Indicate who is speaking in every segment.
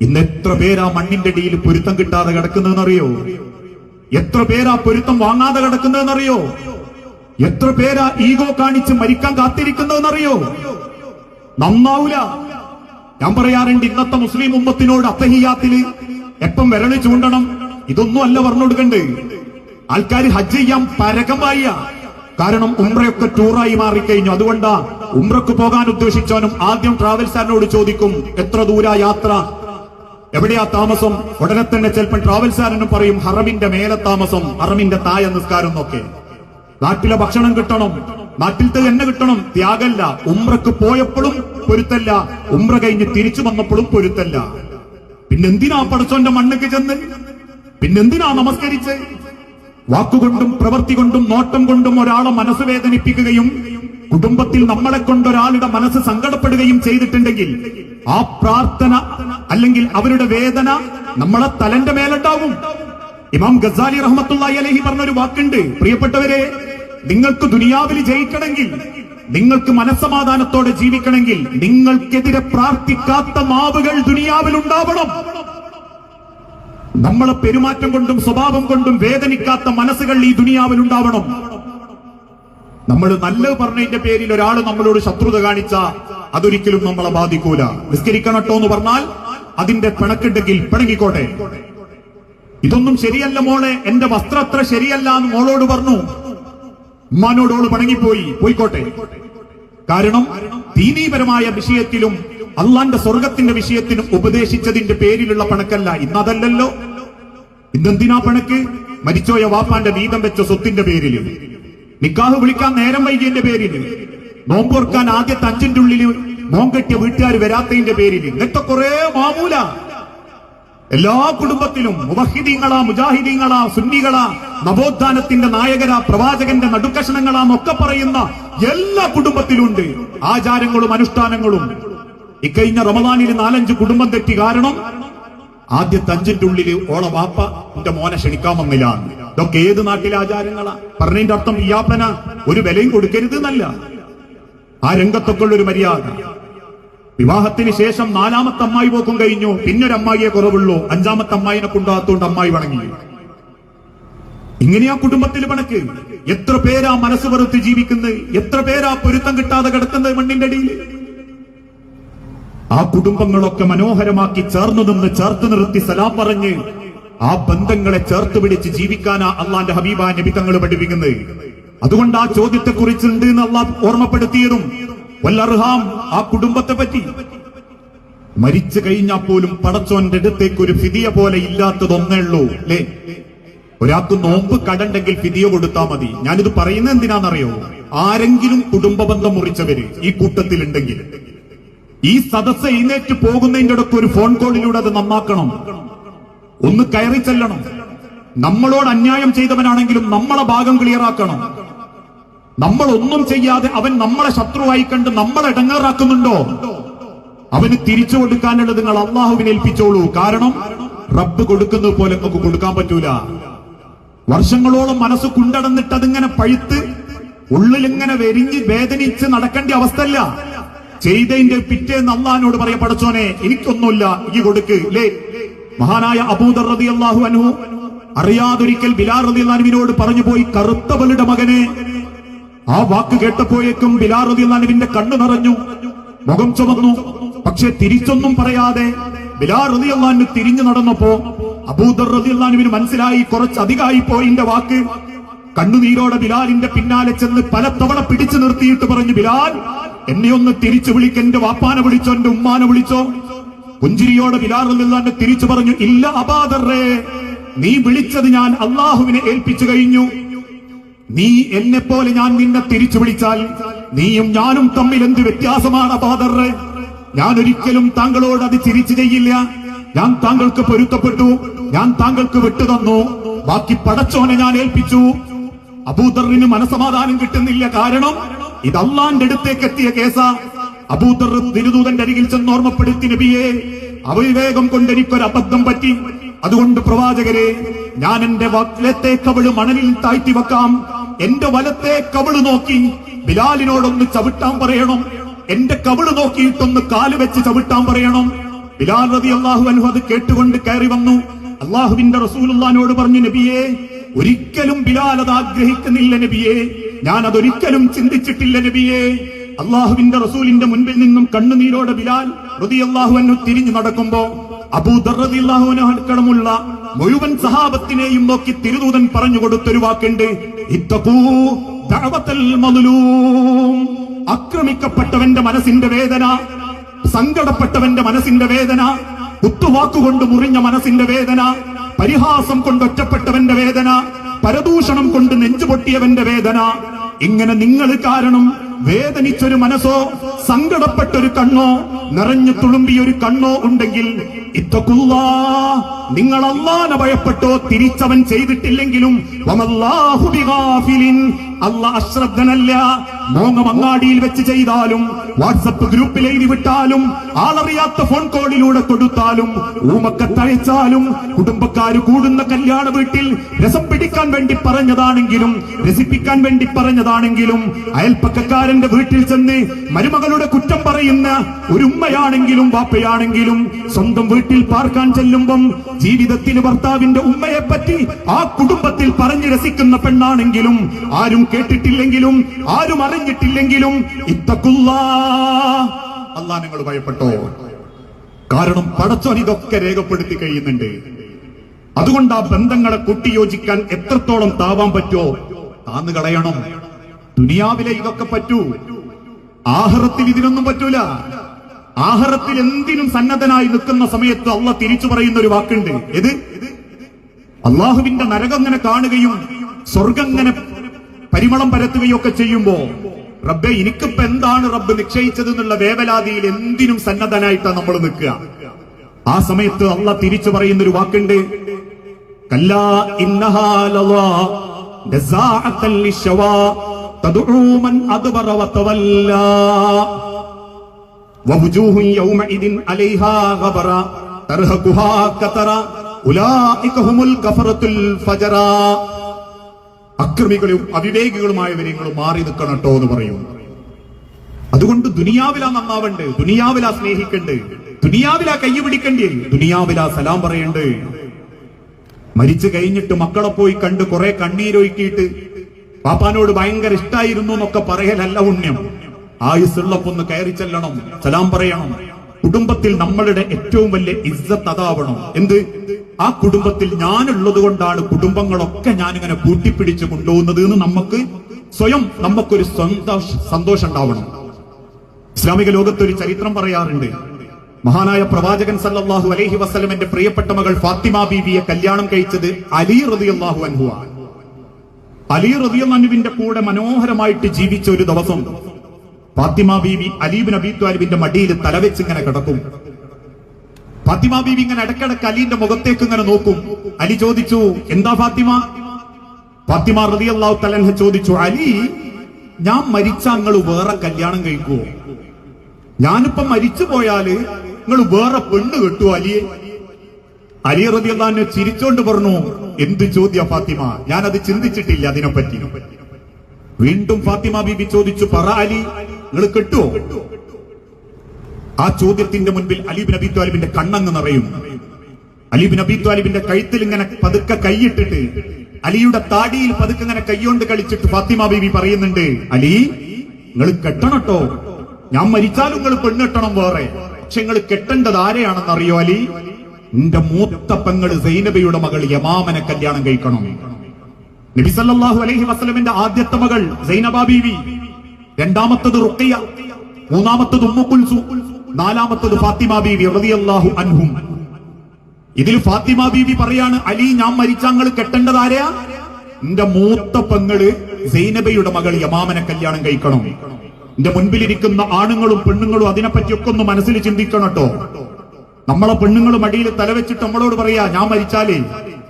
Speaker 1: ഇന്ന് എത്ര പേരാ മണ്ണിന്റെ അടിയിൽ പൊരുത്തം കിട്ടാതെ കിടക്കുന്നതെന്നറിയോ? എത്ര പേരാ പൊരുത്തം വാങ്ങാതെ കിടക്കുന്നതെന്നറിയോ? എത്ര പേരാ ഈഗോ കാണിച്ച് മരിക്കാൻ കാത്തിരിക്കുന്നതെന്നറിയോ? നന്നാവൂല. ഞാൻ പറയാറുണ്ട് ഇന്നത്തെ മുസ്ലിം ഉമ്മത്തിനോട് അത്തഹിയാത്തിൽ എപ്പം വിരളി ചൂണ്ടണം? ഇതൊന്നും അല്ല പറഞ്ഞു കൊടുക്കണ്ട് ആൾക്കാർ ഹജ്ജ് ചെയ്യാൻ പരകമായ കാരണം ഉംറയൊക്കെ ടൂറായി മാറിക്കഴിഞ്ഞു. അതുകൊണ്ടാ ഉംറക്ക് പോകാൻ ഉദ്ദേശിച്ചവനും ആദ്യം ട്രാവൽസാറിനോട് ചോദിക്കും എത്ര ദൂര യാത്ര? എവിടെയാ താമസം? ഉടനെ തന്നെ ചിലപ്പോൾ ട്രാവൽസാരനും പറയും ഹറമിന്റെ മേലെ താമസം ഹറമിന്റെ തായ നിസ്കാരം എന്നൊക്കെ. നാട്ടിലെ ഭക്ഷണം കിട്ടണം. നാട്ടിലത്തെ എന്നെ കിട്ടണം. ത്യാഗല്ല. ഉമ്രക്ക് പോയപ്പോഴും പൊരുത്തല്ല. ഉമ്ര കഴിഞ്ഞ് തിരിച്ചു വന്നപ്പോഴും പൊരുത്തല്ല. പിന്നെന്തിനാ പടച്ചോന്റെ മണ്ണുക്ക് ചെന്ന്? പിന്നെന്തിനാ നമസ്കരിച്ച്? വാക്കുകൊണ്ടും പ്രവൃത്തി കൊണ്ടും നോട്ടം കൊണ്ടും ഒരാളെ മനസ്സ് വേദനിപ്പിക്കുകയും കുടുംബത്തിൽ നമ്മളെ കൊണ്ട് ഒരാളുടെ മനസ്സ് സങ്കടപ്പെടുകയും ചെയ്തിട്ടുണ്ടെങ്കിൽ ആ പ്രാർത്ഥന അല്ലെങ്കിൽ അവരുടെ വേദന നമ്മളെ തലന്റെ മേലുണ്ടാവും ഇമാം ഗസാലി റഹ്മത്തുള്ളാഹി അലഹി പറഞ്ഞൊരു വാക്കുണ്ട്. പ്രിയപ്പെട്ടവരെ നിങ്ങൾക്ക് ദുനിയാവിൽ ജയിക്കണമെങ്കിൽ നിങ്ങൾക്ക് മനസ്സമാധാനത്തോടെ ജീവിക്കണമെങ്കിൽ നിങ്ങൾക്കെതിരെ പ്രാർത്ഥിക്കാത്ത മാവുകൾ ദുനിയാവിൽ ഉണ്ടാവണം. നമ്മളെ പെരുമാറ്റം കൊണ്ടും സ്വഭാവം കൊണ്ടും വേദനിക്കാത്ത മനസ്സുകൾ ഈ ദുനിയാവിൽ ഉണ്ടാവണം. നമ്മൾ നല്ലത് പറഞ്ഞതിന്റെ പേരിൽ ഒരാൾ നമ്മളോട് ശത്രുത കാണിച്ച അതൊരിക്കലും നമ്മളെ ബാധിക്കൂല. നിസ്കരിക്കണട്ടോ എന്ന് പറഞ്ഞാൽ അതിന്റെ പിണക്കുണ്ടെങ്കിൽ പിണങ്ങിക്കോട്ടെ. ഇതൊന്നും ശരിയല്ല മോളെ. എന്റെ വസ്ത്രം അത്ര ശരിയല്ല എന്ന് മോളോട് പറഞ്ഞു. ഉമ്മാനോടോട് പിണങ്ങിപ്പോയി. പോയിക്കോട്ടെ. കാരണം ദീനീപരമായ വിഷയത്തിലും അള്ളാന്റെ സ്വർഗത്തിന്റെ വിഷയത്തിനും ഉപദേശിച്ചതിന്റെ പേരിലുള്ള പണക്കല്ല. ഇന്നതല്ലല്ലോ. ഇന്നെന്തിനാ പണക്ക്? മരിച്ചോയ വാപ്പാന്റെ വീതം വെച്ച സ്വത്തിന്റെ പേരിൽ നിക്കാഹ് വിളിക്കാൻ നേരം വൈകിയതിന്റെ പേരിൽ നോമ്പൊർക്കാൻ ആദ്യത്തെ അഞ്ചിന്റെ ഉള്ളിൽ മോൻ കെട്ടിയ വീട്ടുകാർ വരാത്തതിന്റെ പേരിൽ ഇങ്ങനത്തെ കുറെ മാമൂല. എല്ലാ കുടുംബത്തിലും മുവഹിദീങ്ങളാ മുജാഹിദീങ്ങളാ സുന്നികളാ നവോത്ഥാനത്തിന്റെ നായകരാ പ്രവാചകന്റെ നടുക്കഷണങ്ങളാ എന്നൊക്കെ പറയുന്ന എല്ലാ കുടുംബത്തിലും ഉണ്ട്. ആചാരങ്ങളും അനുഷ്ഠാനങ്ങളും. ഇക്കഴിഞ്ഞ റമദാനിൽ നാലഞ്ച് കുടുംബം തെറ്റി കാരണം ആദ്യത്തെ അഞ്ചിന്റെ ഉള്ളിൽ ഓള വാപ്പ എന്റെ മോനെ ക്ഷണിക്കാൻ വന്നില്ല ഇതൊക്കെ ഏത് നാട്ടിലെ ആചാരങ്ങളാ? പറഞ്ഞതിന്റെ അർത്ഥം ഇയാപ്പന ഒരു വിലയും കൊടുക്കരുത് എന്നല്ല ആ രംഗത്തൊക്കെ ഉള്ളൊരു മര്യാദ. വിവാഹത്തിന് ശേഷം നാലാമത്തെ അമ്മായി പോക്കും കഴിഞ്ഞു. പിന്നൊരു അമ്മായിയെ കുറവുള്ളൂ. അഞ്ചാമത്തെ അമ്മായിനെ കൊണ്ടാകത്തോണ്ട് അമ്മായി വണങ്ങി. ഇങ്ങനെയാ കുടുംബത്തിൽ പണക്ക് എത്ര പേരാ മനസ്സ് വെറുത്ത് ജീവിക്കുന്നത് എത്ര പേരാ പൊരുത്തം കിട്ടാതെ കിടക്കുന്നത് മണ്ണിന്റെ അടിയിൽ ആ കുടുംബങ്ങളൊക്കെ മനോഹരമാക്കി ചേർന്നു നിന്ന് ചേർത്ത് നിർത്തി സലാം പറഞ്ഞ് ആ ബന്ധങ്ങളെ ചേർത്ത് പിടിച്ച് ജീവിക്കാനാ അള്ളാന്റെ ഹബീബ നബി തങ്ങൾ പഠിപ്പിക്കുന്നത്. അതുകൊണ്ട് ആ ചോദ്യത്തെ കുറിച്ചുണ്ട് എന്ന് അള്ളാഹ് ഓർമ്മപ്പെടുത്തിയതും വല്ലർഹാം ആ കുടുംബത്തെ പറ്റി. മരിച്ചു കഴിഞ്ഞാൽ പോലും പടച്ചോന്റെ അടുത്തേക്ക് ഒരു ഫിതിയ പോലെ ഇല്ലാത്തതൊന്നേ ഉള്ളൂ അല്ലേ? ഒരാൾക്ക് നോമ്പ് കടണ്ടെങ്കിൽ ഫിതിയ കൊടുത്താൽ മതി. ഞാനിത് പറയുന്നത് എന്തിനാണെന്നറിയോ? ആരെങ്കിലും കുടുംബ ബന്ധം മുറിച്ചവര് ഈ കൂട്ടത്തിലുണ്ടെങ്കിൽ. ഈ സദസ്സ് എഴുന്നേറ്റ് പോകുന്നതിന്റെ അടുത്ത് ഒരു ഫോൺ കോളിലൂടെ അത് നന്നാക്കണം. ഒന്ന് കയറി ചെല്ലണം. നമ്മളോട് അന്യായം ചെയ്തവനാണെങ്കിലും നമ്മളെ ഭാഗം ക്ലിയറാക്കണം. നമ്മൾ ഒന്നും ചെയ്യാതെ അവൻ നമ്മളെ ശത്രുവായി കണ്ട് നമ്മളെ ഇടങ്ങാറാക്കുന്നുണ്ടോ? അവന് തിരിച്ചു കൊടുക്കാനുള്ളത് നിങ്ങൾ അള്ളാഹുവിനെ ഏൽപ്പിച്ചോളൂ. കാരണം റബ്ബ് കൊടുക്കുന്നത് പോലെ നമുക്ക് കൊടുക്കാൻ പറ്റൂല. വർഷങ്ങളോളം മനസ്സ് കുണ്ടടന്നിട്ട് അതിങ്ങനെ പഴുത്ത് ഉള്ളിലിങ്ങനെ വെരിഞ്ഞ് വേദനിച്ച് നടക്കേണ്ട അവസ്ഥയല്ല. ചെയ്തതിന്റെ പിറ്റേന്ന് അള്ളഹാനോട് പറയാ പടച്ചോനെ എനിക്കൊന്നുമില്ല. ഈ കൊടുക്ക്. ലേ മഹാനായ അബൂദർ റതി അള്ളാഹു അനു അറിയാതൊരിക്കൽ ബിലാർ റതി അള്ളാഹുവിനോട് പറഞ്ഞു പോയി കറുത്തവളുടെ മകനെ. ആ വാക്ക് കേട്ടപ്പോഴേക്കും ബിലാർ റതി അള്ളാഹുവിന്റെ കണ്ണു നിറഞ്ഞു മുഖം ചുമന്നു. പക്ഷെ തിരിച്ചൊന്നും പറയാതെ ബിലാർ റതി അള്ളാഹു തിരിഞ്ഞു നടന്നപ്പോ അബൂദർ റതി അള്ളാഹുവിന് മനസ്സിലായി കുറച്ച് അധികമായി പോയിന്റെ വാക്ക്. കണ്ണുനീരോടെ ബിലാലിന്റെ പിന്നാലെ ചെന്ന് പലതവണ പിടിച്ചു നിർത്തിയിട്ട് പറഞ്ഞു ബിലാൽ എന്നെ ഒന്ന് തിരിച്ചു വിളിക്ക എന്റെ വാപ്പാനെ വിളിച്ചോ എന്റെ ഉമ്മാനെ വിളിച്ചോ. പുഞ്ചിരിയോടെ റളിയല്ലാഹു തിരിച്ചു പറഞ്ഞു ഇല്ല അബാദറേ നീ വിളിച്ചത് ഞാൻ അള്ളാഹുവിനെ ഏൽപ്പിച്ചു കഴിഞ്ഞു. നീ എന്നെ പോലെ ഞാൻ നിന്നെ തിരിച്ചു വിളിച്ചാൽ നീയും ഞാനും തമ്മിൽ എന്ത് വ്യത്യാസമാണ് അബാദറേ ഞാൻ ഒരിക്കലും താങ്കളോട് അത് തിരിച്ചു ചെയ്യില്ല. ഞാൻ താങ്കൾക്ക് പൊരുത്തപ്പെട്ടു. ഞാൻ താങ്കൾക്ക് വിട്ടുതന്നു ബാക്കി പടച്ചോനെ ഞാൻ ഏൽപ്പിച്ചു. അബൂദറിന് മനസമാധാനം കിട്ടുന്നില്ല. കാരണം ഇത് അള്ളാന്റെ അടുത്തേക്ക് എത്തിയ കേസാ. അബൂദർ തിരുദൂതന്റെ അരികിൽ ചെന്ന് ഓർമ്മപ്പെടുത്തി നബിയെ അവിവേകം കൊണ്ട് എനിക്കൊരു അബദ്ധം പറ്റി. അതുകൊണ്ട് പ്രവാചകരെ ഞാൻ എന്റെ വലത്തെ കവിൾ മണലിൽ താഴ്ത്തി വെക്കാം. എന്റെ വലത്തെ കവിൾ നോക്കി ബിലാലിനോടൊന്ന് ചവിട്ടാൻ പറയണം. എന്റെ കവിൾ നോക്കിയിട്ടൊന്ന് കാൽ വെച്ച് ചവിട്ടാൻ പറയണം. ബിലാൽ റതി അള്ളാഹു അൻഹു അത് കേട്ടുകൊണ്ട് കയറി വന്നു. അള്ളാഹുവിന്റെ റസൂലുള്ളാനോട് പറഞ്ഞു നബിയെ ഒരിക്കലും ബിലാൽ അത് ആഗ്രഹിക്കുന്നില്ല നബിയെ. ഞാൻ അതൊരിക്കലും ചിന്തിച്ചിട്ടില്ല നബിയെ. അള്ളാഹുവിന്റെ റസൂലിന്റെ മുൻപിൽ നിന്നും കണ്ണുനീരോടെ ബിലാൽ റതി അള്ളാഹു അന്നു തിരിഞ്ഞു നടക്കുമ്പോ അബൂദർ റതി അള്ളാഹുവിന് അടക്കമുള്ള മുഴുവൻ സഹാബത്തിനെയും നോക്കി തിരുദൂതൻ പറഞ്ഞു കൊടുത്തൊരു വാക്കുണ്ട്. ആക്രമിക്കപ്പെട്ടവന്റെ മനസ്സിന്റെ വേദന സങ്കടപ്പെട്ടവന്റെ മനസ്സിന്റെ വേദന കുത്തുവാക്കുകൊണ്ട് മുറിഞ്ഞ മനസ്സിന്റെ വേദന പരിഹാസം കൊണ്ട് ഒറ്റപ്പെട്ടവന്റെ വേദന പരദൂഷണം കൊണ്ട് നെഞ്ചുപൊട്ടിയവന്റെ വേദന. ഇങ്ങനെ നിങ്ങൾ കാരണം വേദനിച്ചൊരു മനസ്സോ സങ്കടപ്പെട്ടൊരു കണ്ണോ നിറഞ്ഞു തുളുമ്പിയൊരു കണ്ണോ ഉണ്ടെങ്കിൽ ഇത്തക്കുള്ളാ നിങ്ങൾ അള്ളാനെ ഭയപ്പെട്ടോ തിരിച്ചവൻ ചെയ്തിട്ടില്ലെങ്കിലും. അല്ല അശ്രദ്ധനല്ല മോങ്ങം മങ്ങാടിയിൽ വെച്ച് ചെയ്താലും വാട്സപ്പ് ഗ്രൂപ്പിൽ എഴുതി വിട്ടാലും ആളറിയാത്ത ഫോൺ കോളിലൂടെ കൊടുത്താലും ഊമക്കത്തയച്ചാലും കുടുംബക്കാര് കൂടുന്ന കല്യാണ വീട്ടിൽ രസം പിടിക്കാൻ വേണ്ടി പറഞ്ഞതാണെങ്കിലും രസിപ്പിക്കാൻ വേണ്ടി പറഞ്ഞതാണെങ്കിലും അയൽപ്പക്കക്കാരന്റെ വീട്ടിൽ ചെന്ന് മരുമകളുടെ കുറ്റം പറയുന്ന ഒരു ഉമ്മയാണെങ്കിലും വാപ്പയാണെങ്കിലും സ്വന്തം വീട്ടിൽ പാർക്കാൻ ചെല്ലുമ്പം ജീവിതത്തിൽ ഭർത്താവിന്റെ ഉമ്മയെ പറ്റി ആ കുടുംബത്തിൽ പറഞ്ഞു രസിക്കുന്ന പെണ്ണാണെങ്കിലും ആരും കേട്ടിട്ടില്ലെങ്കിലും ആരും അറിഞ്ഞിട്ടില്ലെങ്കിലും ഇത്തക്കുള്ള അല്ലാ നിങ്ങൾ ഭയപ്പെട്ടോ? കാരണം പടച്ചോൻ ഇതൊക്കെ രേഖപ്പെടുത്തി കഴിയുന്നുണ്ട്. അതുകൊണ്ട് ആ ബന്ധങ്ങളെ കൂട്ടിയോജിക്കാൻ എത്രത്തോളം താവാൻ പറ്റുമോ താന്ന് കളയണം. ദുനിയാവിലെ ഇതൊക്കെ പറ്റൂ. ആഹ്റത്തിൽ ഇതിനൊന്നും പറ്റൂല. ആഹാരത്തിൽ എന്തിനും സന്നദ്ധനായി നിൽക്കുന്ന സമയത്ത് അള്ള തിരിച്ചു പറയുന്ന ഒരു വാക്കുണ്ട്. ഏത്? അള്ളാഹുവിന്റെ നരകം ഇങ്ങനെ കാണുകയും സ്വർഗം ഇങ്ങനെ പരിമളം പരത്തുകയും ഒക്കെ ചെയ്യുമ്പോ റബ്ബെ എനിക്കിപ്പോ എന്താണ് റബ്ബ് നിശ്ചയിച്ചത് എന്നുള്ള വേവലാതിയിൽ എന്തിനും സന്നദ്ധനായിട്ടാണ് നമ്മൾ നിൽക്കുക. ആ സമയത്ത് അള്ള തിരിച്ചു പറയുന്ന ഒരു വാക്കുണ്ട്. കല്ലാ അക്രമികളും അവിവേകികളുമായ നിങ്ങൾ മാറി നിൽക്കണം കേട്ടോ എന്ന് പറയും. അതുകൊണ്ട് ദുനിയാവില നന്നാവണ്ട് ദുനിയാവില സ്നേഹിക്കണ്ട് ദുനിയാവില കൈ പിടിക്കണ്ടേ ദുനിയാവിലാ സലാം പറയണ്ട്. മരിച്ചു കഴിഞ്ഞിട്ട് മക്കളെ പോയി കണ്ട് കുറെ കണ്ണീരൊഴുക്കിയിട്ട് പാപ്പാനോട് ഭയങ്കര ഇഷ്ടായിരുന്നു എന്നൊക്കെ പറയലല്ല പുണ്യം. ആയുസ്സുള്ളപ്പൊന്ന് കയറി ചെല്ലണം സലാം പറയണം. കുടുംബത്തിൽ നമ്മളുടെ ഏറ്റവും വലിയ ഇജ്ജത്ത് അതാവണം. എന്ത്? ആ കുടുംബത്തിൽ ഞാനുള്ളത് കൊണ്ടാണ് കുടുംബങ്ങളൊക്കെ ഞാനിങ്ങനെ കൂട്ടിപ്പിടിച്ച് കൊണ്ടുപോകുന്നത് എന്ന് നമുക്ക് സ്വയം നമുക്കൊരു സന്തോഷ സന്തോഷം ഉണ്ടാവണം. ഇസ്ലാമിക ലോകത്ത് ഒരു ചരിത്രം പറയാറുണ്ട്. മഹാനായ പ്രവാചകൻ സല്ലാഹു അലഹി വസ്ലമിന്റെ പ്രിയപ്പെട്ട മകൾ ഫാത്തിമ ബീവിയെ കല്യാണം കഴിച്ചത് അലി റളിയല്ലാഹു അൻഹു ആണ് അലി റളിയല്ലാഹുവിന്റെ കൂടെ മനോഹരമായിട്ട് ജീവിച്ച ഒരു ദിവസം ഫാത്തിമ ബീവി അലീബിൻ നബി ത്വാലിബിന്റെ മടിയിൽ തലവെച്ച് ഇങ്ങനെ കിടക്കും. ഫാത്തിമ ബീവി ഇങ്ങനെ ഇടക്കിടക്ക് അലീന്റെ മുഖത്തേക്ക് ഇങ്ങനെ നോക്കും. അലി ചോദിച്ചു എന്താ ഫാത്തിമ? ഫാത്തിമ റതി അള്ളാഹു തലൻഹ ചോദിച്ചു അലി ഞാൻ മരിച്ച നിങ്ങൾ വേറെ കല്യാണം കഴിക്കുവോ? ഞാനിപ്പോ മരിച്ചു പോയാൽ നിങ്ങൾ വേറെ പെണ്ണ് കെട്ടുവോ അലിയെ അലി റതി അള്ളാഹിനെ ചിരിച്ചോണ്ട് പറഞ്ഞു എന്ത് ചോദ്യ ഫാത്തിമ? ഞാനത് ചിന്തിച്ചിട്ടില്ല അതിനെപ്പറ്റി. വീണ്ടും ഫാത്തിമ ബീബി ചോദിച്ചു പറ അലി നിങ്ങൾ കെട്ടുവോ ആ ചോദ്യത്തിന്റെ മുൻപിൽ അലീബ് അബി ത്വാലിബിന്റെ കണ്ണങ്ങ് നിറയും. അലീബ് അബി ത്വാലിബിന്റെ കഴുത്തിൽ ഇങ്ങനെ പതുക്കെ കൈയിട്ടിട്ട് അലിയുടെ താടിയിൽ പതുക്കെ ഇങ്ങനെ കൈകൊണ്ട് കളിച്ചിട്ട് ഫാത്തിമ ബീബി പറയുന്നുണ്ട് അലി നിങ്ങൾ കെട്ടണട്ടോ ഞാൻ മരിച്ചാലും നിങ്ങൾ പെണ്ണെട്ടണം വേറെ. പക്ഷെ നിങ്ങൾ കെട്ടേണ്ടത് ആരെയാണെന്ന് അറിയോ അലി? എന്റെ മൂത്ത പെങ്ങൾ സൈനബയുടെ മകൾ യമാമനെ കല്യാണം കഴിക്കണം. നബി സല്ലല്ലാഹു അലൈഹി വസ്ലമിന്റെ ആദ്യത്തെ മകൾ സൈനബ ബീവി രണ്ടാമത്തത് റുഖിയ മൂന്നാമത്തത് ഉമ്മുൽസു നാലാമത്തത് ഫാത്തിമ ബീവി റതിയല്ലാഹു അൻഹും. ഇതിൽ ഫാത്തിമ ബീവി പറയാണ് അലി ഞാൻ മരിച്ചാങ്ങൾ കെട്ടേണ്ടത് ആരെയാ എന്റെ മൂത്ത പെങ്ങൾ സൈനബയുടെ മകൾ യമാമനെ കല്യാണം കഴിക്കണം. എന്റെ മുൻപിലിരിക്കുന്ന ആണുങ്ങളും പെണ്ണുങ്ങളും അതിനെപ്പറ്റിയൊക്കെ ഒന്ന് മനസ്സിൽ ചിന്തിക്കണം കേട്ടോ നമ്മളെ പെണ്ണുങ്ങൾ മടിയിൽ തലവെച്ചിട്ട് നമ്മളോട് പറയാ ഞാൻ മരിച്ചാലേ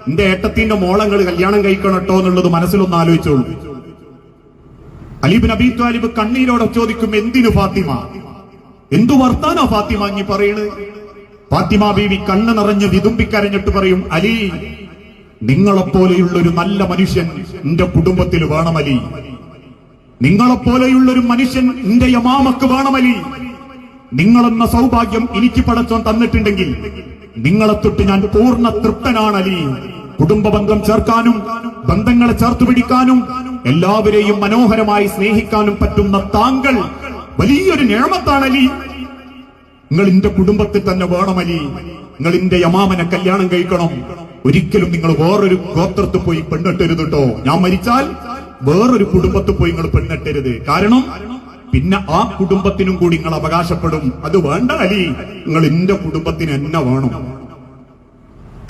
Speaker 1: എന്റെ ഏട്ടത്തിന്റെ മോളങ്ങൾ കല്യാണം കഴിക്കണം കേട്ടോ എന്നുള്ളത് മനസ്സിലൊന്ന് ആലോചിച്ചോളൂ. അലീബിൻ അബി താലിബ് കണ്ണീരോടെ ചോദിക്കും എന്തിനു ഫാത്തിമ? എന്തു വർത്താനോ ഫാത്തിമ? അങ്ങി പറയണ്. ഫാത്തിമ ബീവി കണ്ണ് നിറഞ്ഞ് വിതുമ്പിക്കരഞ്ഞിട്ട് പറയും അലി നിങ്ങളെപ്പോലെയുള്ള ഒരു നല്ല മനുഷ്യൻ എന്റെ കുടുംബത്തിൽ വേണം അലി. നിങ്ങളെപ്പോലെയുള്ള ഒരു മനുഷ്യൻ എന്റെ യമാമക്ക് വേണം അലി. നിങ്ങളെന്ന സൗഭാഗ്യം എനിക്ക് പടച്ചോൻ തന്നിട്ടുണ്ടെങ്കിൽ നിങ്ങളെ തൊട്ട് ഞാൻ പൂർണ തൃപ്തനാണ് അലി. കുടുംബ ബന്ധം ചേർക്കാനും ബന്ധങ്ങളെ ചേർത്ത് പിടിക്കാനും എല്ലാവരെയും മനോഹരമായി സ്നേഹിക്കാനും പറ്റുന്ന താങ്കൾ വലിയൊരു നേമത്താണ് അലി നിങ്ങൾ എന്റെ കുടുംബത്തിൽ തന്നെ വേണമലി. നിങ്ങൾ എന്റെ യമാമനെ കല്യാണം കഴിക്കണം. ഒരിക്കലും നിങ്ങൾ വേറൊരു ഗോത്രത്തിൽ പോയി പെണ്ണിട്ടരുത് കേട്ടോ ഞാൻ മരിച്ചാൽ വേറൊരു കുടുംബത്തിൽ പോയി നിങ്ങൾ പെണ്ണിട്ടരുത്. കാരണം പിന്നെ ആ കുടുംബത്തിനും കൂടി നിങ്ങൾ അവകാശപ്പെടും. അത് വേണ്ട അലി. നിങ്ങൾ എന്റെ കുടുംബത്തിന് എന്നെ വേണം.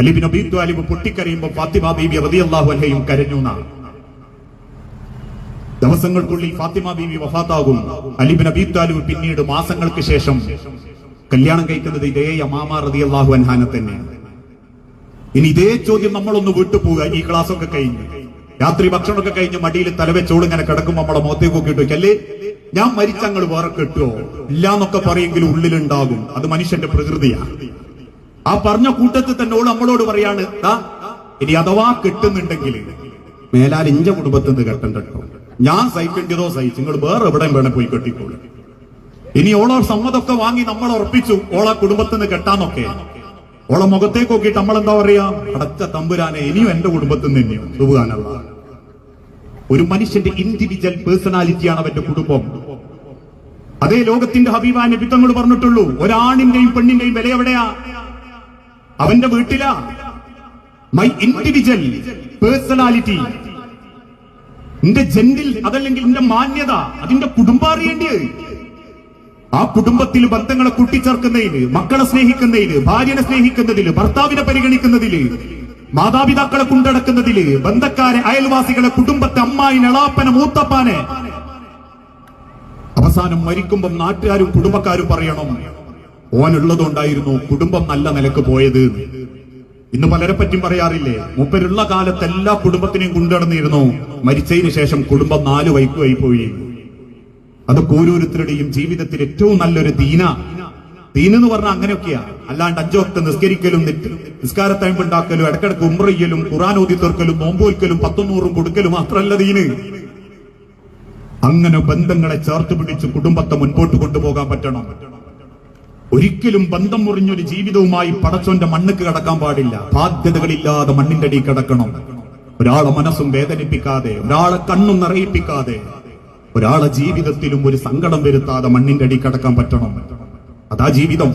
Speaker 1: അലിബിൻ അബീ അലിബ് പൊട്ടിക്കരയുമ്പോ ഫാത്തിമ ബീബി റളിയല്ലാഹു അലഹയും കരഞ്ഞു എന്നാണ്. ദിവസങ്ങൾക്കുള്ളിൽ ഫാത്തിമ ബീവി വഫാത്താകും. അലിബിൻ അബീബ് താലു പിന്നീട് മാസങ്ങൾക്ക് ശേഷം കല്യാണം കഴിക്കുന്നത് ഇതേ യമാമ അള്ളാഹു അൻഹാന തന്നെ. ഇനി ഇതേ ചോദ്യം നമ്മളൊന്ന് വിട്ടുപോവുക ഈ ക്ലാസ് ഒക്കെ കഴിഞ്ഞ്. രാത്രി ഭക്ഷണമൊക്കെ കഴിഞ്ഞ് മടിയിൽ തലവെച്ചോട് ഇങ്ങനെ കിടക്കുമ്പോൾ നമ്മളെ മുഖത്തേക്ക് നോക്കിയിട്ട് വെക്കല്ലേ ഞാൻ മരിച്ചങ്ങൾ വേറെ കിട്ടുമോ ഇല്ലാന്നൊക്കെ പറയെങ്കിലും ഉള്ളിലുണ്ടാകും. അത് മനുഷ്യന്റെ പ്രകൃതിയാണ് ആ പറഞ്ഞ കൂട്ടത്തിൽ തന്നെ ഓൾ നമ്മളോട് പറയാണ് "ദാ, ഇനി അഥവാ കിട്ടുന്നുണ്ടെങ്കിൽ മേലാൽ ഇഞ്ച കുടുംബത്തിൽ നിന്ന് കെട്ടണ്ട കേട്ടോ ഞാൻ സഹിക്കേണ്ടതോ സഹിച്ചു നിങ്ങൾ വേറെ എവിടെയും വേണേ പോയി കെട്ടിക്കോളൂ. ഇനി ഓളോ സമ്മതമൊക്കെ വാങ്ങി നമ്മൾ ഉറപ്പിച്ചു ഓള കുടുംബത്തിൽ നിന്ന് കെട്ടാന്നൊക്കെ ഓളെ മുഖത്തേക്ക് നോക്കിയിട്ട് നമ്മൾ എന്താ പറയാ? അടച്ച തമ്പുരാനെ ഇനിയും എന്റെ കുടുംബത്തിൽ നിന്ന് തന്നെയാണ് ഒരു മനുഷ്യന്റെ ഇൻഡിവിജ്വൽ പേഴ്സണാലിറ്റിയാണ് അവന്റെ കുടുംബം. അതേ ലോകത്തിന്റെ ഹബീബ നബിത്തങ്ങൾ പറഞ്ഞിട്ടുള്ളൂ ഒരാണിന്റെയും പെണ്ണിന്റെയും വില എവിടെയാ? അവന്റെ വീട്ടിലാ. മൈ ഇൻഡിവിജ്വൽ പേഴ്സണാലിറ്റി എന്റെ ജെന്റിൽ അതല്ലെങ്കിൽ നിന്റെ മാന്യത അതിന്റെ കുടുംബം അറിയേണ്ടത് ആ കുടുംബത്തിൽ ബന്ധങ്ങളെ കൂട്ടിച്ചേർക്കുന്നതിന് മക്കളെ സ്നേഹിക്കുന്നതിന് ഭാര്യനെ സ്നേഹിക്കുന്നതിൽ ഭർത്താവിനെ പരിഗണിക്കുന്നതിൽ മാതാപിതാക്കളെ കൊണ്ടടക്കുന്നതിൽ ബന്ധക്കാരെ അയൽവാസികളെ കുടുംബത്തെ അമ്മായി എളാപ്പനെ മൂത്തപ്പാനെ അവസാനം മരിക്കുമ്പം നാട്ടുകാരും കുടുംബക്കാരും പറയണം ഓനുള്ളതുകൊണ്ടായിരുന്നു കുടുംബം നല്ല നിലയ്ക്ക് പോയത്. ഇന്ന് പലരെ പറ്റും പറയാറില്ലേ? മൂപ്പരുള്ള കാലത്ത് എല്ലാ കുടുംബത്തിനെയും കൊണ്ടുനടന്നിരുന്നു മരിച്ചതിന് ശേഷം കുടുംബം നാല് വൈക്കുമായി പോയി. അത് ഓരോരുത്തരുടെയും ജീവിതത്തിൽ ഏറ്റവും നല്ലൊരു ദീന. ദീനെന്ന് പറഞ്ഞാൽ അങ്ങനെയൊക്കെയാ. അല്ലാണ്ട് അഞ്ചു വക്ത നിസ്കരിക്കലും നിറ്റ് നിസ്കാരത്തയമ്പ് ഉണ്ടാക്കലും ഇടക്കിടക്ക് ഉമ്രയ്യലും ഖുറാൻ ഓതി തീർക്കലും നോമ്പോൽക്കലും പത്തൊന്നൂറും കൊടുക്കലും മാത്രമല്ല ദീന്. അങ്ങനെ ബന്ധങ്ങളെ ചേർത്ത് പിടിച്ച് കുടുംബത്തെ മുൻപോട്ട് കൊണ്ടുപോകാൻ പറ്റണം. ഒരിക്കലും ബന്ധം മുറിഞ്ഞൊരു ജീവിതവുമായി പടച്ചോന്റെ മണ്ണുക്ക് കടക്കാൻ പാടില്ല. ബാധ്യതകളില്ലാതെ മണ്ണിന്റെ അടി കിടക്കണം. ഒരാളെ മനസ്സും വേദനിപ്പിക്കാതെ ഒരാളെ കണ്ണും നിറയിപ്പിക്കാതെ ഒരാളെ ജീവിതത്തിലും ഒരു സങ്കടം വരുത്താതെ മണ്ണിന്റെ അടി കടക്കാൻ പറ്റണം. അതാ ജീവിതം.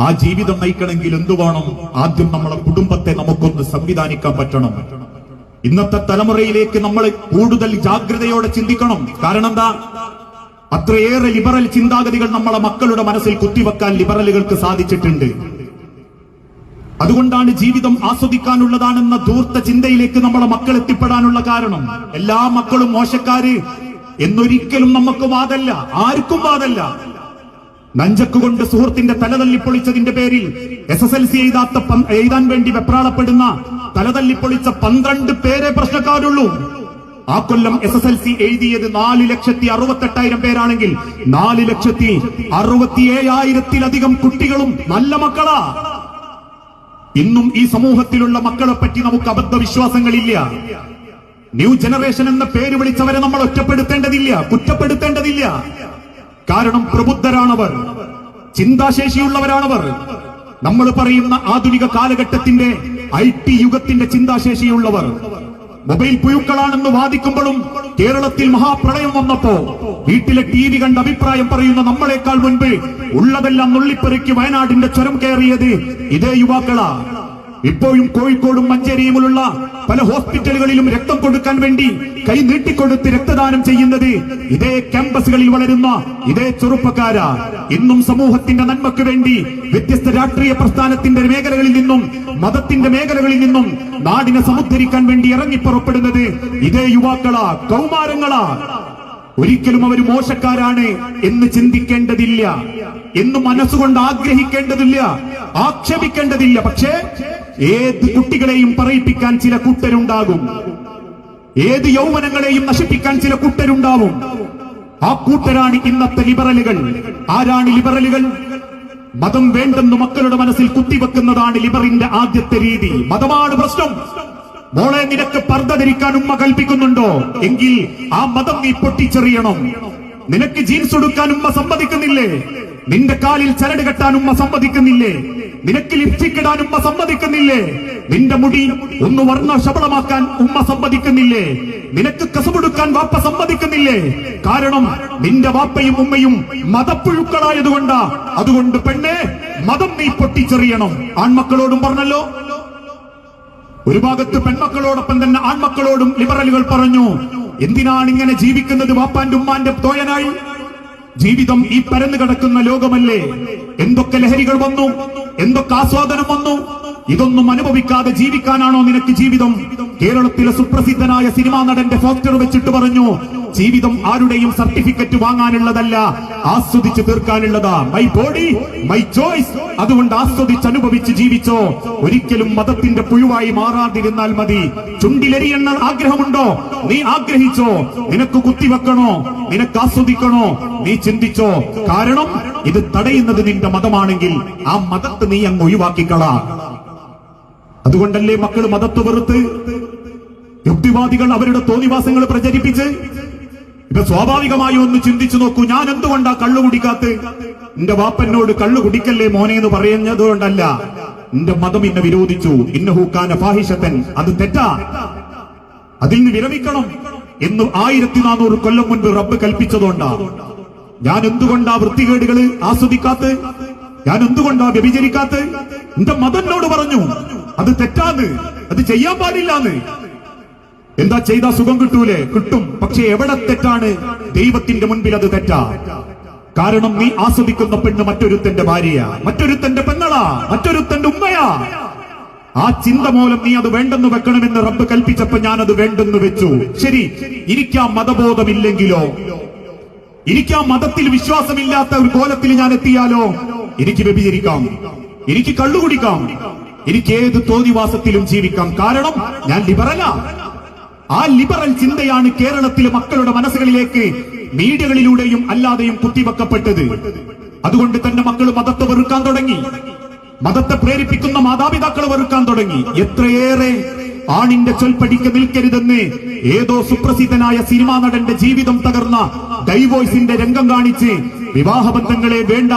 Speaker 1: ആ ജീവിതം നയിക്കണമെങ്കിൽ എന്തു വേണം? ആദ്യം നമ്മളെ കുടുംബത്തെ നമുക്കൊന്ന് സംവിധാനിക്കാൻ പറ്റണം. ഇന്നത്തെ തലമുറയിലേക്ക് നമ്മൾ കൂടുതൽ ജാഗ്രതയോടെ ചിന്തിക്കണം. കാരണം എന്താ? അത്രയേറെ ലിബറൽ ചിന്താഗതികൾ നമ്മളെ മക്കളുടെ മനസ്സിൽ കുത്തിവെക്കാൻ ലിബറലുകൾക്ക് സാധിച്ചിട്ടുണ്ട്. അതുകൊണ്ടാണ് ജീവിതം ആസ്വദിക്കാനുള്ളതാണെന്ന ധൂർത്ത ചിന്തയിലേക്ക് നമ്മളെ മക്കൾ എത്തിപ്പെടാനുള്ള കാരണം. എല്ലാ മക്കളും മോശക്കാര് എന്നൊരിക്കലും നമുക്ക് വാദല്ല ആർക്കും വാദല്ല. നഞ്ചക്കുകൊണ്ട് സുഹൃത്തിന്റെ തലതല്ലിപ്പൊളിച്ചതിന്റെ പേരിൽ എസ് എസ് എൽ സി എഴുതാത്ത എഴുതാൻ വേണ്ടി വെപ്രാളപ്പെടുന്ന തലതല്ലിപ്പൊളിച്ച പന്ത്രണ്ട് പേരെ പ്രശ്നക്കാരുള്ളൂ. ആ കൊല്ലം എസ് എസ് എൽ സി എഴുതിയത് നാല് ലക്ഷത്തി അറുപത്തെട്ടായിരം പേരാണെങ്കിൽ നാല് ലക്ഷത്തി അറുപത്തിയേഴായിരത്തിലധികം കുട്ടികളും നല്ല മക്കളാ. ഇന്നും ഈ സമൂഹത്തിലുള്ള മക്കളെ പറ്റി നമുക്ക് അബദ്ധ വിശ്വാസങ്ങളില്ല ന്യൂ ജനറേഷൻ എന്ന പേര് വിളിച്ചവരെ നമ്മൾ ഒറ്റപ്പെടുത്തേണ്ടതില്ല കുറ്റപ്പെടുത്തേണ്ടതില്ല. കാരണം പ്രബുദ്ധരാണവർ ചിന്താശേഷിയുള്ളവരാണവർ. നമ്മൾ പറയുന്ന ആധുനിക കാലഘട്ടത്തിന്റെ ഐ ടി യുഗത്തിന്റെ ചിന്താശേഷിയുള്ളവർ. മൊബൈൽ പുഴുക്കളാണെന്ന് വാദിക്കുമ്പോഴും കേരളത്തിൽ മഹാപ്രളയം വന്നപ്പോ വീട്ടിലെ ടി വി കണ്ട് അഭിപ്രായം പറയുന്ന നമ്മളെക്കാൾ മുൻപ് ഉള്ളതെല്ലാം നുള്ളിപ്പെറുക്കി വയനാടിന്റെ ചുരം കയറിയത് ഇതേ യുവാക്കളാ. ഇപ്പോഴും കോഴിക്കോടും മഞ്ചേരിയുമുള്ള പല ഹോസ്പിറ്റലുകളിലും രക്തം കൊടുക്കാൻ വേണ്ടി കൈ നീട്ടിക്കൊടുത്ത് രക്തദാനം ചെയ്യുന്നത് ഇതേ ക്യാമ്പസുകളിൽ വളരുന്ന ഇതേ ചെറുപ്പക്കാരാ. ഇന്നും സമൂഹത്തിന്റെ നന്മക്ക് വേണ്ടി വ്യത്യസ്ത രാഷ്ട്രീയ പ്രസ്ഥാനത്തിന്റെ മേഖലകളിൽ നിന്നും മതത്തിന്റെ മേഖലകളിൽ നിന്നും നാടിനെ സമുദ്ധരിക്കാൻ വേണ്ടി ഇറങ്ങിപ്പുറപ്പെടുന്നത് ഇതേ യുവാക്കളാ കൗമാരങ്ങളാ. ഒരിക്കലും അവർ മോശക്കാരാണ് എന്ന് ചിന്തിക്കേണ്ടതില്ല. എന്ന് മനസ്സുകൊണ്ട് ആഗ്രഹിക്കേണ്ടതില്ല ആക്ഷേപിക്കേണ്ടതില്ല. പക്ഷേ ഏത് കുട്ടികളെയും പറയിപ്പിക്കാൻ ചില കൂട്ടരുണ്ടാകും. ഏത് യൗവനങ്ങളെയും നശിപ്പിക്കാൻ ചില കൂട്ടരുണ്ടാവും. ആ കൂട്ടരാണ് ഇന്നത്തെ ലിബറലുകൾ. ആരാണ് ലിബറലുകൾ? മതം വേണ്ടെന്ന് മക്കളുടെ മനസ്സിൽ കുത്തിവെക്കുന്നതാണ് ലിബറിന്റെ ആദ്യത്തെ രീതി. മതമാണ് പ്രശ്നം. മോളെ നിനക്ക് പർദ്ദ ധരിക്കാൻ ഉമ്മ കൽപ്പിക്കുന്നുണ്ടോ? എങ്കിൽ ആ മതം നീ പൊട്ടിച്ചെറിയണം. നിനക്ക് ജീൻസ് ഉടുക്കാൻ ഉമ്മ സമ്മതിക്കുന്നില്ലേ? നിന്റെ കാലിൽ ചരട് കെട്ടാൻ ഉമ്മ സമ്മതിക്കുന്നില്ലേ? നിനക്ക് ലിപ്സ്റ്റിക് ഉമ്മ സമ്മതിക്കുന്നില്ലേ? നിന്റെ മുടി ഒന്ന് വർണ ശബളമാക്കാൻ ഉമ്മ സമ്മതിക്കുന്നില്ലേ? നിനക്ക് കസമെടുക്കാൻ വാപ്പ സമ്മതിക്കുന്നില്ലേ? കാരണം നിന്റെ വാപ്പയും ഉമ്മയും മതപ്പുഴുക്കളായതുകൊണ്ടാ. അതുകൊണ്ട് പെണ്ണെ മതം നീ പൊട്ടിച്ചെറിയണം. ആൺമക്കളോടും പറഞ്ഞല്ലോ. ഒരു ഭാഗത്ത് പെൺമക്കളോടൊപ്പം തന്നെ ആൺമക്കളോടും ലിബറലുകൾ പറഞ്ഞു എന്തിനാണ് ഇങ്ങനെ ജീവിക്കുന്നത് വാപ്പാന്റെ ഉമ്മാന്റെ തോയനായി ജീവിതം ഈ പരന്നു കിടക്കുന്ന ലോകമല്ലേ? എന്തൊക്കെ ലഹരികൾ വന്നു? എന്തൊക്കെ ആസ്വാദനം വന്നു? ഇതൊന്നും അനുഭവിക്കാതെ ജീവിക്കാനാണോ നിനക്ക് ജീവിതം? കേരളത്തിലെ സുപ്രസിദ്ധനായ സിനിമാ നടന്റെ പോസ്റ്റർ വെച്ചിട്ട് പറഞ്ഞു ജീവിതം ആരുടെയും സർട്ടിഫിക്കറ്റ് വാങ്ങാനുള്ളതല്ല ആസ്വദിച്ച് തീർക്കാനുള്ളതാ. മൈ ബോഡി മൈ ചോയ്സ് അതുകൊണ്ട് ആസ്വദിച്ച് അനുഭവിച്ച് ജീവിച്ചോ? ഒരിക്കലും മതത്തിന്റെ പുഴുവായി മാറാതിരുന്നാൽ മതി. ചുണ്ടിലെരിയെണ്ണ ആഗ്രഹമുണ്ടോ? നീ ആഗ്രഹിച്ചോ? നിനക്ക് കുത്തിവെക്കണോ? നിനക്ക് ആസ്വദിക്കണോ? നീ ചിന്തിച്ചോ? കാരണം ഇത് തടയുന്നത് നിന്റെ മതമാണെങ്കിൽ ആ മതത്തെ നീ അങ്ങ് ഒഴിവാക്കിക്കള. അതുകൊണ്ടല്ലേ മക്കൾ മതത്ത് വെറുത്ത് യുക്തിവാദികൾ അവരുടെ തോന്നിവാസങ്ങൾ പ്രചരിപ്പിച്ച്? ഇപ്പൊ സ്വാഭാവികമായി ഒന്ന് ചിന്തിച്ചു നോക്കൂ ഞാൻ എന്തുകൊണ്ടാ കള്ളു കുടിക്കാത്ത? എന്റെ വാപ്പനോട് കള്ളു കുടിക്കല്ലേ മോനെ എന്ന് പറയുന്നത് കൊണ്ടല്ല എന്റെ മതം എന്നെ വിരോധിച്ചു. ഇന്നഹൂക്കാന ഫാഹിഷത്തൻ. അത് തെറ്റാ. അതിൽ നിന്ന് വിരമിക്കണം. എന്ന് ആയിരത്തി നാനൂറ് കൊല്ലം മുൻപ് റബ്ബ് കൽപ്പിച്ചതുകൊണ്ടാ. ഞാൻ എന്തുകൊണ്ടാ വൃത്തികേടുകൾ ആസ്വദിക്കാത്ത? ഞാൻ എന്തുകൊണ്ടാ വ്യഭിചരിക്കാത്ത? എന്റെ മതനോട് പറഞ്ഞു അത് തെറ്റാന്ന് അത് ചെയ്യാൻ പാടില്ലാന്ന്. എന്താ ചെയ്താ സുഖം കിട്ടൂലേ? കിട്ടും പക്ഷെ എവിടെ തെറ്റാണ്? ദൈവത്തിന്റെ മുൻപിൽ അത് തെറ്റാ. കാരണം നീ ആസ്വദിക്കുന്ന പെണ്ണ് മറ്റൊരുത്തന്റെ ഭാര്യയാ. മറ്റൊരുത്തന്റെ പെങ്ങളാ. മറ്റൊരുത്തന്റെ ഉമ്മയാ. ആ ചിന്ത മൂലം നീ അത് വേണ്ടെന്ന് വെക്കണമെന്ന് റബ്ബ് കൽപ്പിച്ചപ്പോ ഞാൻ അത് വേണ്ടെന്ന് വെച്ചു. ശരി എനിക്ക് മതബോധമില്ലെങ്കിലോ? എനിക്ക് ആ മതത്തിൽ വിശ്വാസമില്ലാത്ത ഒരു കോലത്തിൽ ഞാൻ എത്തിയാലോ? എനിക്ക് വ്യഭിചരിക്കാം. എനിക്ക് കള്ളുകുടിക്കാം എനിക്ക് ഏത് തോന്നിവാസത്തിലും ജീവിക്കാം. കാരണം ഞാൻ ലിബറല ആ. ലിബറൽ ചിന്തയാണ് കേരളത്തിലെ മക്കളുടെ മനസ്സുകളിലേക്ക് മീഡിയകളിലൂടെയും അല്ലാതെയും കുത്തിവെക്കപ്പെട്ടത്. അതുകൊണ്ട് തന്നെ മക്കൾ മതത്തെ വെറുക്കാൻ തുടങ്ങി. മതത്തെ പ്രേരിപ്പിക്കുന്ന മാതാപിതാക്കൾ വെറുക്കാൻ തുടങ്ങി. എത്രയേറെ ആണിന്റെ ചൊൽപ്പടിക്ക് നിൽക്കരുതെന്ന് ഏതോ സുപ്രസിദ്ധനായ സിനിമാ നടന്റെ ജീവിതം തകർന്ന ഡൈവോഴ്സിന്റെ രംഗം കാണിച്ച് വിവാഹബന്ധങ്ങളെ വേണ്ട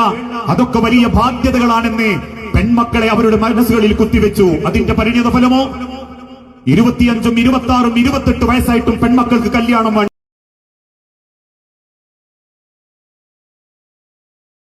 Speaker 1: അതൊക്കെ വലിയ ബാധ്യതകളാണെന്ന് പെൺമക്കളെ അവരുടെ മനസ്സുകളിൽ കുത്തിവെച്ചു. അതിന്റെ പരിണിത ഫലമോ? ഇരുപത്തിയഞ്ചും ഇരുപത്തി ആറും ഇരുപത്തെട്ട് വയസ്സായിട്ടും പെൺമക്കൾക്ക് കല്യാണം